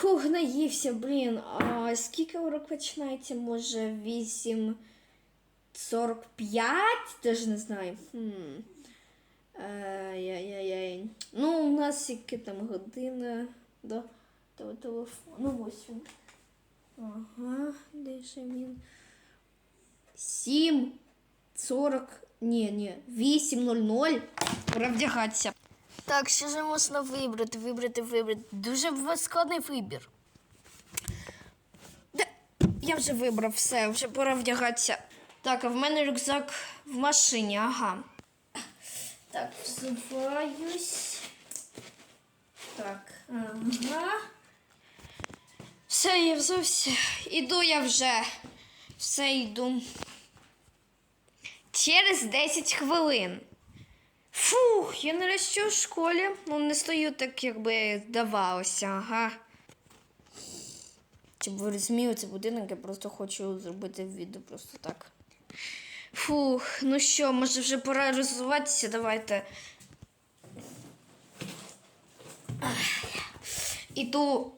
Фух, наївся, блін. А скільки урок починається? Може, 8. 45? Теж не знаю. Хм. Ай-яй-яй. Ну, у нас скільки там година до того телефону. 8. Ага, де ж він? 7. 40. Ні, ні, 8.00. Пора вдягатися. Так, що ж можна вибрати, вибрати, вибрати. Дуже складний вибір. Де? Я вже вибрав все, вже пора вдягатися. Так, а в мене рюкзак в машині, ага. Так, взуваюсь. Так, ага. Все, я взувся. Іду я вже. Все йду. Через 10 хвилин. Фух, я нарешті у школі. Ну, не стою так, якби здавалося, ага. Щоб ви розуміли, це будинок, я просто хочу зробити відео просто так. Фух, ну що, може вже пора розвиватися, давайте. Іду